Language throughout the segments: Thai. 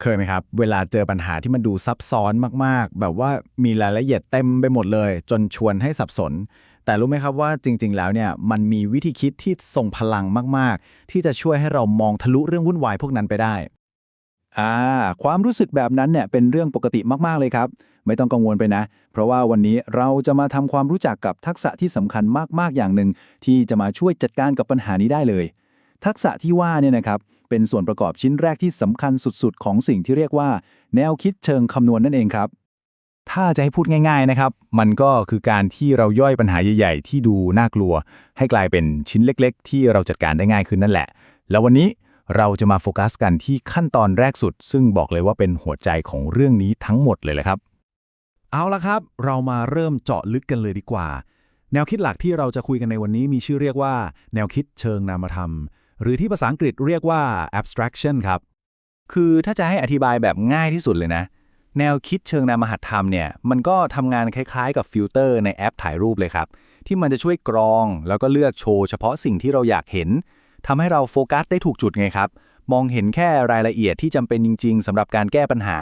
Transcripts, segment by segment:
เคยไหมครับ เวลาเจอปัญหาที่มันดูซับซ้อนมากๆ แบบว่ามีรายละเอียดเต็มไปหมดเลย จนชวนให้สับสน แต่รู้ไหมครับว่าจริง ๆ แล้วเนี่ยมันมีวิธีคิดที่ทรงพลังมากๆ ที่จะช่วยให้เรามองทะลุเรื่องวุ่นวายพวกนั้นไปได้อ่าความรู้สึกแบบนั้นเนี่ยเป็นเรื่องปกติมากๆเลยครับ ไม่ต้องกังวลไปนะ เพราะว่าวันนี้เราจะมาทำความรู้จักกับทักษะที่สำคัญมากๆอย่างหนึ่งที่จะมาช่วยจัดการกับปัญหานี้ได้เลย ทักษะที่ว่าเนี่ยนะครับ เป็นส่วนประกอบชิ้นแรกที่สำคัญสุดๆ ของสิ่งที่เรียกว่า แนวคิดเชิงคำนวณนั่นเองครับ ถ้าจะให้พูดง่าย ๆนะครับ มันก็คือการที่เราย่อยปัญหาใหญ่ๆ ที่ดูน่ากลัว ให้กลายเป็นชิ้นเล็กๆ ที่เราจัดการได้ง่ายขึ้นนั่นแหละ แล้ววันนี้เราจะมาโฟกัสกันที่ขั้นตอนแรกสุด ซึ่งบอกเลยว่าเป็นหัวใจของเรื่องนี้ทั้งหมดเลยแหละครับ เอาละครับ เรามาเริ่มเจาะลึกกันเลยดีกว่า แนวคิดหลักที่เราจะคุยกันในวันนี้มีชื่อเรียกว่า แนวคิดเชิงนามธรรม หรือที่ภาษาอังกฤษเรียกว่า abstraction ครับ คือถ้าจะให้อธิบายแบบง่ายที่สุดเลยนะ แนวคิดเชิงนามหัตธรรมเนี่ยมันก็ทำงานคล้ายๆ กับฟิลเตอร์ในแอปถ่ายรูปเลยครับ ที่มันจะช่วยกรอง แล้วก็เลือกโชว์เฉพาะสิ่งที่เราอยากเห็นทำให้เราโฟกัสได้ถูกจุดไงครับ มองเห็นแค่รายละเอียดที่จำเป็นจริง ๆสำหรับการแก้ปัญหา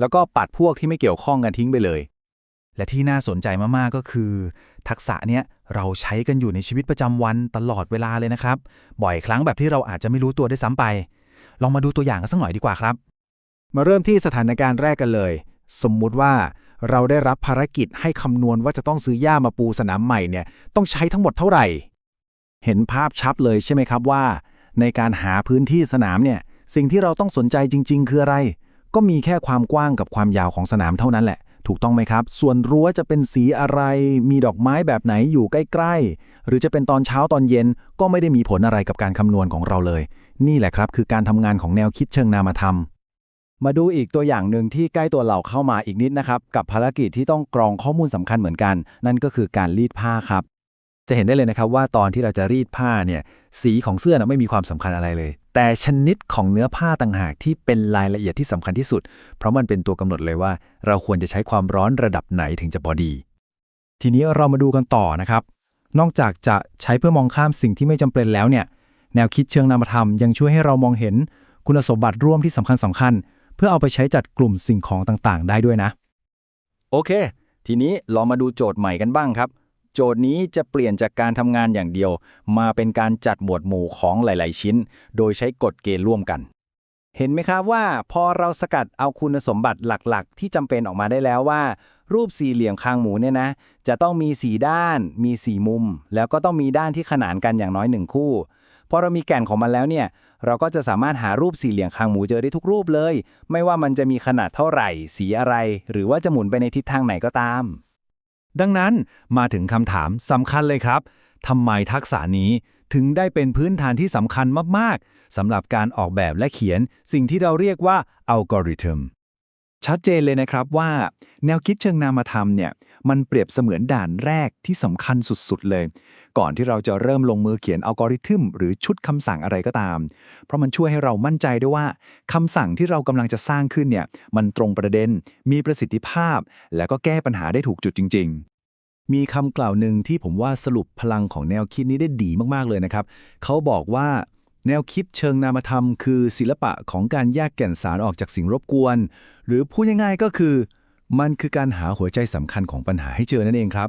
แล้วก็ปัดพวกที่ไม่เกี่ยวข้องกันทิ้งไปเลย และที่น่าสนใจมากๆก็คือ ทักษะเนี้ยเราใช้กันอยู่ในชีวิตประจำวันตลอดเวลาเลยนะครับ บ่อยครั้งแบบที่เราอาจจะไม่รู้ตัวได้ซ้ำไป ลองมาดูตัวอย่างกันสักหน่อยดีกว่าครับ มาเริ่มที่สถานการณ์แรกกันเลย สมมุติว่าเราได้รับภารกิจให้คำนวณว่าจะต้องซื้อหญ้ามาปูสนามใหม่เนี่ยต้องใช้ทั้งหมดเท่าไหร่ เห็นภาพชัดเลยใช่ไหมครับว่า ในการหาพื้นที่สนามเนี่ยสิ่งที่เราต้องสนใจจริง ๆ คืออะไร ก็มีแค่ความกว้างกับความยาวของสนามเท่านั้นแหละ ถูกต้องไหมครับ ส่วนรั้วจะเป็นสีอะไร มีดอกไม้แบบไหนอยู่ใกล้ๆ หรือจะเป็นตอนเช้าตอนเย็นก็ไม่ได้มีผลอะไรกับการคำนวณของเราเลย นี่แหละครับคือการทำงานของแนวคิดเชิงนามธรรม มาดูอีกตัวอย่างหนึ่งที่ใกล้ตัวเราเข้ามาอีกนิดนะครับ กับภารกิจที่ต้องกรองข้อมูลสำคัญเหมือนกัน นั่นก็คือการรีดผ้าครับ จะเห็นได้เลยนะครับว่าตอนที่เราจะรีดผ้าเนี่ยสีของเสื้อนะไม่มีความสำคัญอะไรเลย แต่ชนิดของเนื้อผ้าต่างหากที่เป็นรายละเอียดที่สำคัญที่สุด เพราะมันเป็นตัวกำหนดเลยว่า เราควรจะใช้ความร้อนระดับไหนถึงจะพอดี ทีนี้เรามาดูกันต่อนะครับ นอกจากจะใช้เพื่อมองข้ามสิ่งที่ไม่จำเป็นแล้วเนี่ยแนวคิดเชิงนามธรรมยังช่วยให้เรามองเห็นคุณสมบัติร่วมที่สำคัญสคัญ เพื่อเอาไปใช้จัดกลุ่มสิ่งของต่างๆ ได้ด้วยนะ โอเค ทีนี้ลองมาดูโจทย์ใหม่กันบ้างครับ โจทย์นี้จะเปลี่ยนจากการทำงานอย่างเดียว มาเป็นการจัดหมวดหมู่ของหลาย ๆ ชิ้น โดยใช้กฎเกณฑ์ร่วมกัน เห็นไหมครับว่าพอเราสกัดเอาคุณสมบัติหลัก ๆ ที่จำเป็นออกมาได้แล้วว่า รูปสี่เหลี่ยมคางหมูเนี่ยนะ จะต้องมีสีด้าน มีสีมุม แล้วก็ต้องมีด้านที่ขนานกันอย่างน้อยหนึ่งคู่พอเรามีแก่นของมันแล้วเนี่ย เราก็จะสามารถหารูปสี่เหลี่ยมคางหมูเจอได้ทุกรูปเลย ไม่ว่ามันจะมีขนาดเท่าไหร่ สีอะไร หรือว่าจะหมุนไปในทิศทางไหนก็ตาม ดังนั้นมาถึงคำถามสำคัญเลยครับทำไมทักษะนี้ถึงได้เป็นพื้นฐานที่สำคัญมาก ๆสำหรับการออกแบบและเขียนสิ่งที่เราเรียกว่าอัลกอริทึม ชัดเจนเลยนะครับว่า แนวคิดเชิงนามธรรมเนี่ยมันเปรียบเสมือนด่านแรกที่สำคัญสุดๆเลย ก่อนที่เราจะเริ่มลงมือเขียนอัลกอริทึมหรือชุดคำสั่งอะไรก็ตาม เพราะมันช่วยให้เรามั่นใจด้วยว่าคำสั่งที่เรากำลังจะสร้างขึ้นเนี่ยมันตรงประเด็น มีประสิทธิภาพ และก็แก้ปัญหาได้ถูกจุดจริง ๆมีคำกล่าวหนึ่งที่ผมว่าสรุปพลังของแนวคิดนี้ได้ดีมาก ๆ เลยนะครับ เขาบอกว่า แนวคิดเชิงนามธรรมคือศิลปะของการแยกแก่นสารออกจากสิ่งรบกวน หรือพูดง่ายๆก็คือ มันคือการหาหัวใจสำคัญของปัญหาให้เจอนั่นเองครับ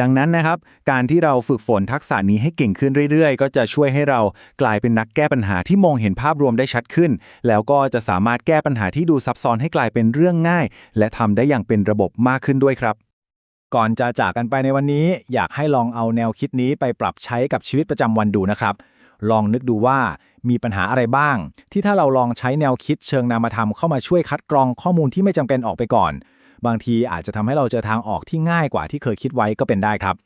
ดังนั้นนะครับ การที่เราฝึกฝนทักษะนี้ให้เก่งขึ้นเรื่อยๆ ก็จะช่วยให้เรากลายเป็นนักแก้ปัญหาที่มองเห็นภาพรวมได้ชัดขึ้น แล้วก็จะสามารถแก้ปัญหาที่ดูซับซ้อนให้กลายเป็นเรื่องง่าย และทำได้อย่างเป็นระบบมากขึ้นด้วยครับก่อนจะจากกันไปในวันนี้ อยากให้ลองเอาแนวคิดนี้ไปปรับใช้กับชีวิตประจำวันดูนะครับ ลองนึกดูว่ามีปัญหาอะไรบ้าง ที่ถ้าเราลองใช้แนวคิดเชิงนามธรรมเข้ามาช่วยคัดกรองข้อมูลที่ไม่จำเป็นออกไปก่อน บางทีอาจจะทำให้เราเจอทางออกที่ง่ายกว่าที่เคยคิดไว้ก็เป็นได้ครับ